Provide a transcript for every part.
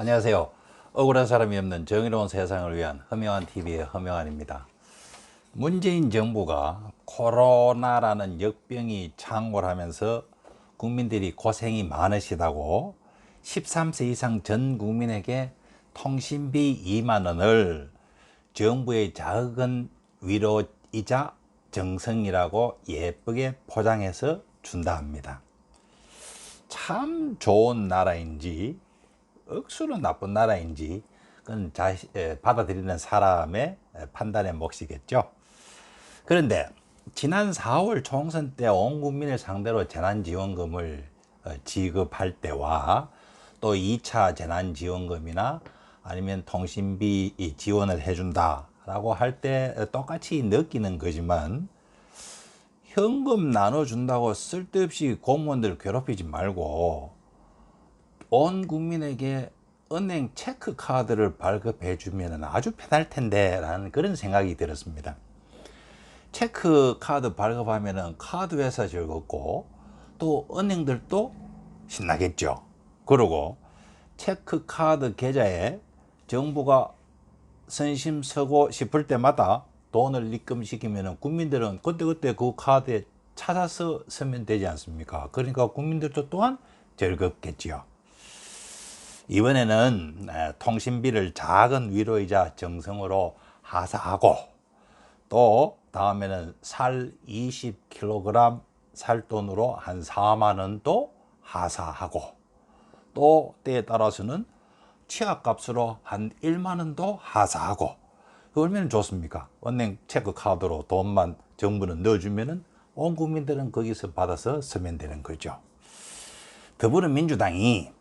안녕하세요. 억울한 사람이 없는 정의로운 세상을 위한 허명한 TV의 허명한입니다. 문재인 정부가 코로나라는 역병이 창궐하면서 국민들이 고생이 많으시다고 13세 이상 전 국민에게 통신비 2만 원을 정부의 작은 위로이자 정성이라고 예쁘게 포장해서 준다 합니다. 참 좋은 나라인지 억수로 나쁜 나라인지 그건 자, 에, 받아들이는 사람의 에, 판단의 몫이겠죠. 그런데 지난 4월 총선 때 온 국민을 상대로 재난지원금을 어, 지급할 때와 또 2차 재난지원금이나 아니면 통신비 이 지원을 해준다라고 할 때 똑같이 느끼는 거지만 현금 나눠준다고 쓸데없이 공무원들 괴롭히지 말고 온 국민에게 은행 체크 카드를 발급해 주면 아주 편할 텐데 라는 그런 생각이 들었습니다. 체크 카드 발급하면 카드 회사 즐겁고 또 은행들도 신나겠죠. 그리고 체크 카드 계좌에 정부가 선심 서고 싶을 때마다 돈을 입금시키면 국민들은 그때그때 그 카드에 찾아서 쓰면 되지 않습니까? 그러니까 국민들도 또한 즐겁겠지요. 이번에는 에, 통신비를 작은 위로이자 정성으로 하사하고 또 다음에는 살 20kg 살 돈으로 한 4만 원 도 하사하고 또 때에 따라서는 취약값으로 한 1만 원 도 하사하고 얼마나 좋습니까? 은행 체크 카드로 돈만 정부는 넣어주면은 온 국민들은 거기서 받아서 쓰면 되는 거죠. 더불어민주당이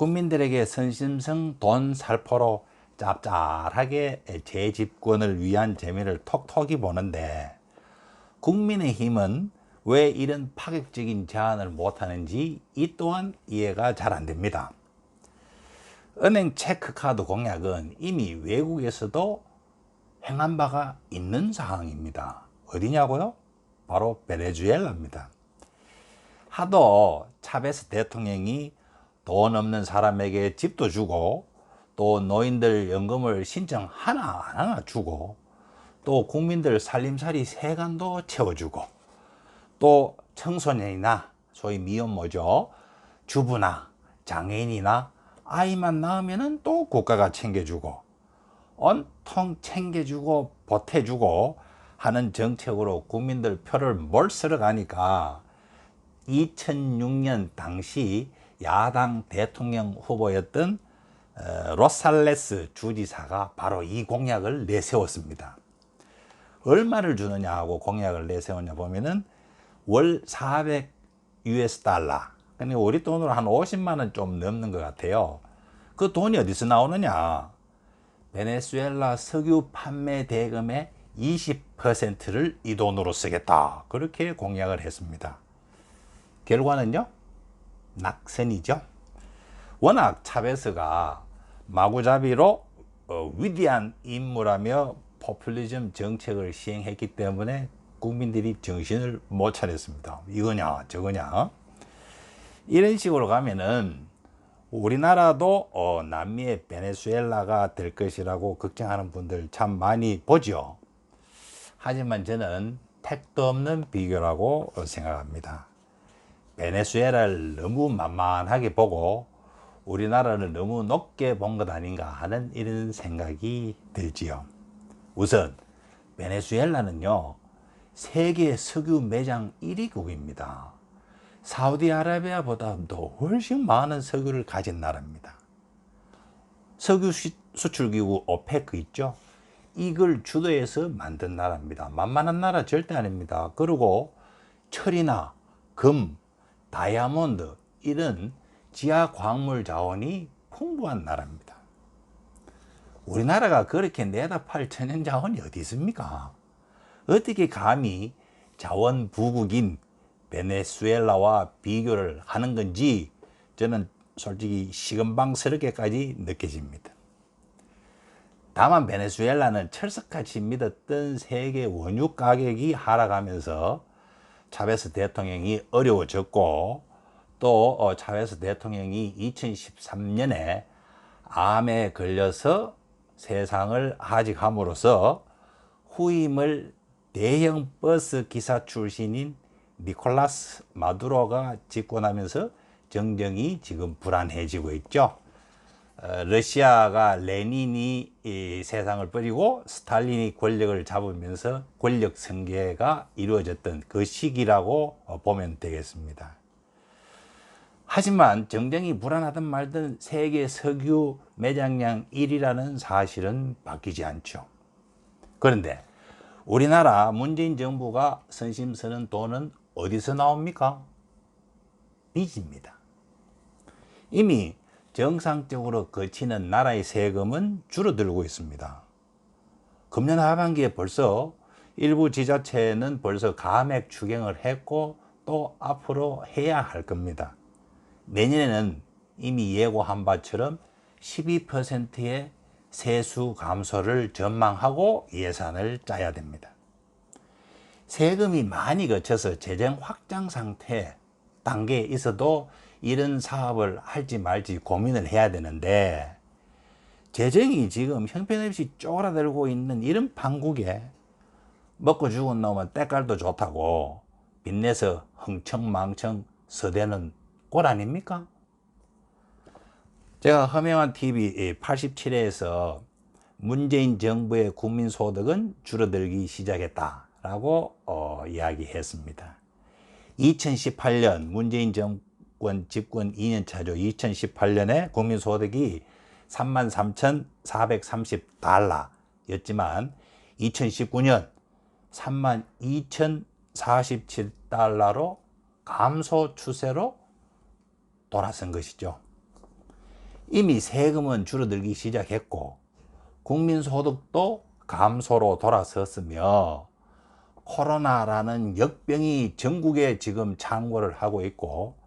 국민들에게 선심성 돈 살포로 짭짤하게 재집권을 위한 재미를 톡톡히 보는데 국민의힘은 왜 이런 파격적인 제안을 못하는지 이 또한 이해가 잘 안 됩니다. 은행 체크카드 공약은 이미 외국에서도 행한 바가 있는 상황입니다. 어디냐고요? 바로 베네수엘라입니다. 하도 차베스 대통령이 돈 없는 사람에게 집도 주고 또 노인들 연금을 신청 하나 안 하나 주고 또 국민들 살림살이 세간도 채워주고 또 청소년이나 소위 미혼모죠 주부나 장애인이나 아이만 낳으면은 또 국가가 챙겨주고 온통 챙겨주고 보태주고 하는 정책으로 국민들 표를 몰쓰러 가니까 2006년 당시 야당 대통령 후보였던 어, 로살레스 주지사가 바로 이 공약을 내세웠습니다. 얼마를 주느냐 하고 공약을 내세웠냐 보면은 월 400 US 달러. 그러니까 우리 돈으로 한 50만 원 좀 넘는 것 같아요. 그 돈이 어디서 나오느냐? 베네수엘라 석유 판매 대금의 20%를 이 돈으로 쓰겠다. 그렇게 공약을 했습니다. 결과는요? 낙선이죠. 워낙 차베스가 마구잡이로 어, 위대한 인물하며 포퓰리즘 정책을 시행했기 때문에 국민들이 정신을 못 차렸습니다. 이거냐 저거냐 이런 식으로 가면은 우리나라도 어, 남미의 베네수엘라가 될 것이라고 걱정하는 분들 참 많이 보죠. 하지만 저는 택도 없는 비교라고 생각합니다. 베네수엘라를 너무 만만하게 보고 우리나라를 너무 높게 본 것 아닌가 하는 이런 생각이 들지요. 우선 베네수엘라는요 세계 석유 매장 1위국입니다. 사우디아라비아보다도 훨씬 많은 석유를 가진 나라입니다. 석유 수출기구 오페크 있죠? 이걸 주도해서 만든 나라입니다. 만만한 나라 절대 아닙니다. 그리고 철이나 금, 다이아몬드 이런 지하 광물 자원이 풍부한 나라입니다. 우리나라가 그렇게 내다 팔 천연 자원이 어디 있습니까? 어떻게 감히 자원 부국인 베네수엘라와 비교를 하는 건지 저는 솔직히 시금방스럽게까지 느껴집니다. 다만 베네수엘라는 철석같이 믿었던 세계 원유 가격이 하락하면서 차베스 대통령이 어려워졌고 또 어, 차베스 대통령이 2013년에 암에 걸려서 세상을 하직함으로써 후임을 대형 버스 기사 출신인 니콜라스 마두로가 집권하면서 정정이 지금 불안해지고 있죠. 어, 러시아가 레닌이 이 세상을 버리고 스탈린이 권력을 잡으면서 권력 승계가 이루어졌던 그 시기라고 어, 보면 되겠습니다. 하지만 정정이 불안하든 말든 세계 석유 매장량 1위라는 사실은 바뀌지 않죠. 그런데 우리나라 문재인 정부가 선심 쓰는 돈은 어디서 나옵니까? 빚입니다. 이미 정상적으로 거치는 나라의 세금은 줄어들고 있습니다. 금년 하반기에 벌써 일부 지자체는 벌써 감액 추경을 했고 또 앞으로 해야 할 겁니다. 내년에는 이미 예고한 바처럼 12%의 세수 감소를 전망하고 예산을 짜야 됩니다. 세금이 많이 거쳐서 재정 확장 상태 단계에 있어도 이런 사업을 할지 말지 고민을 해야 되는데 재정이 지금 형편없이 쪼그라들고 있는 이런 판국에 먹고 죽은 놈은 때깔도 좋다고 빚내서 흥청망청 서대는 꼴 아닙니까? 제가 허명한 TV 87회에서 문재인 정부의 국민소득은 줄어들기 시작했다 라고 어, 이야기했습니다. 2018년 문재인 정 권 집권 2년 차죠. 2018년에 국민 소득이 33,430달러였지만 2019년 32,047달러로 감소 추세로 돌아선 것이죠. 이미 세금은 줄어들기 시작했고 국민소득도 감소로 돌아섰으며 코로나라는 역병이 전국에 지금 창궐을 하고 있고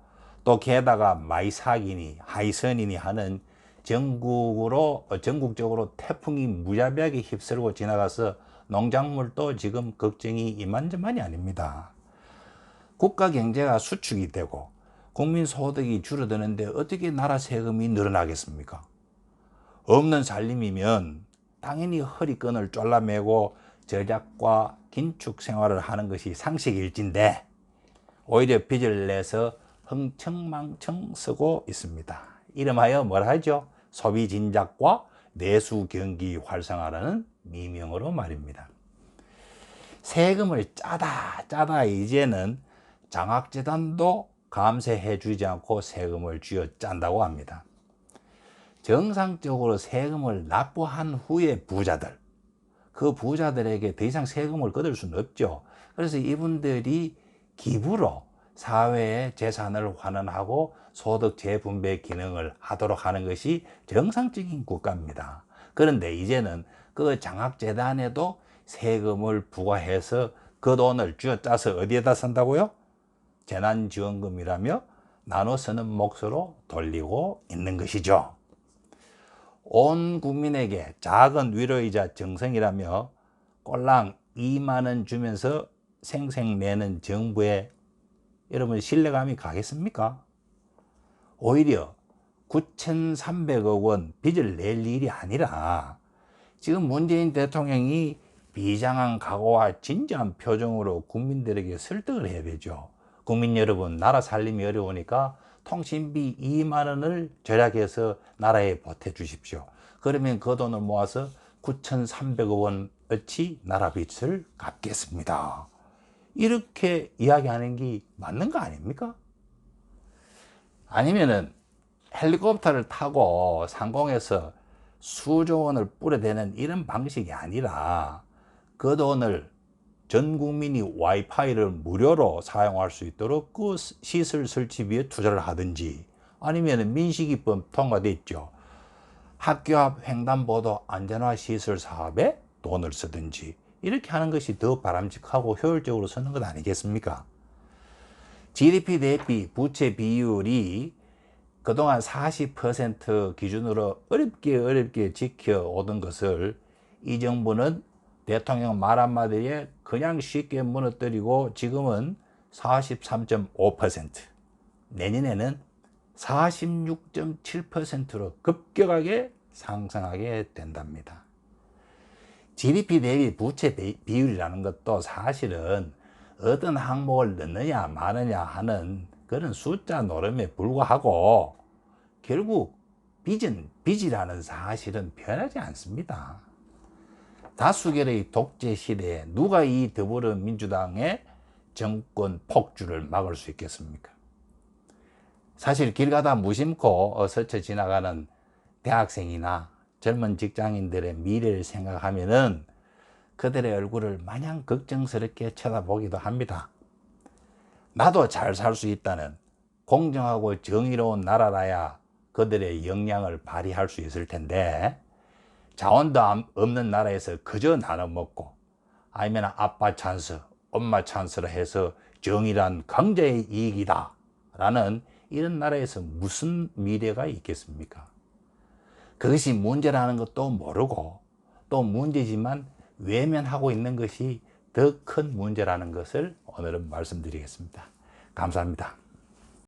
또 게다가 마이사기니 하이선이니 하는 전국으로 어, 전국적으로 태풍이 무자비하게 휩쓸고 지나가서 농작물도 지금 걱정이 이만저만이 아닙니다. 국가 경제가 수축이 되고 국민 소득이 줄어드는데 어떻게 나라 세금이 늘어나겠습니까? 없는 살림이면 당연히 허리끈을 졸라매고 저작과 긴축 생활을 하는 것이 상식일진데 오히려 빚을 내서 흥청망청 쓰고 있습니다. 이름하여 뭘 하죠? 소비 진작과 내수 경기 활성화라는 미명으로 말입니다. 세금을 짜다 짜다 이제는 장학재단도 감세해 주지 않고 세금을 쥐어 짠다고 합니다. 정상적으로 세금을 납부한 후에 부자들, 그 부자들에게 더 이상 세금을 거둘 수는 없죠. 그래서 이분들이 기부로 사회의 재산을 환원하고 소득 재분배 기능을 하도록 하는 것이 정상적인 국가입니다. 그런데 이제는 그 장학재단에도 세금을 부과해서 그 돈을 쥐어짜서 어디에다 쓴다고요? 재난지원금이라며 나눠 쓰는 몫으로 돌리고 있는 것이죠. 온 국민에게 작은 위로이자 정성이라며 꼴랑 2만 원 주면서 생생내는 정부에 여러분 신뢰감이 가겠습니까? 오히려 9,300억 원 빚을 낼 일이 아니라 지금 문재인 대통령이 비장한 각오와 진지한 표정으로 국민들에게 설득을 해야 되죠. 국민 여러분, 나라 살림이 어려우니까 통신비 2만 원을 절약해서 나라에 보태 주십시오. 그러면 그 돈을 모아서 9,300억 원어치 나라 빚을 갚겠습니다. 이렇게 이야기하는 게 맞는 거 아닙니까? 아니면은 헬리콥터를 타고 상공에서 수조 원을 뿌려대는 이런 방식이 아니라 그 돈을 전 국민이 와이파이를 무료로 사용할 수 있도록 그 시설 설치비에 투자를 하든지 아니면 민식이법 통과돼 있죠. 학교 앞 횡단보도 안전화 시설 사업에 돈을 쓰든지 이렇게 하는 것이 더 바람직하고 효율적으로 쓰는 것 아니겠습니까? GDP 대비 부채 비율이 그동안 40% 기준으로 어렵게 어렵게 지켜오던 것을 이 정부는 대통령 말 한마디에 그냥 쉽게 무너뜨리고 지금은 43.5% 내년에는 46.7%로 급격하게 상승하게 된답니다. GDP 대비 부채 비- 비율이라는 것도 사실은 어떤 항목을 넣느냐 마느냐 하는 그런 숫자 노름에 불과하고 결국 빚은 빚이라는 사실은 변하지 않습니다. 다수결의 독재 시대에 누가 이 더불어민주당의 정권 폭주를 막을 수 있겠습니까? 사실 길 가다 무심코 어, 스쳐 지나가는 대학생이나 젊은 직장인들의 미래를 생각하면은 그들의 얼굴을 마냥 걱정스럽게 쳐다보기도 합니다. 나도 잘 살 수 있다는 공정하고 정의로운 나라라야 그들의 역량을 발휘할 수 있을 텐데 자원도 암- 없는 나라에서 그저 나눠 먹고 아니면 아빠 찬스, 엄마 찬스로 해서 정의란 강자의 이익이다 라는 이런 나라에서 무슨 미래가 있겠습니까? 그것이 문제라는 것도 모르고 또 문제지만 외면하고 있는 것이 더 큰 문제라는 것을 오늘은 말씀드리겠습니다. 감사합니다.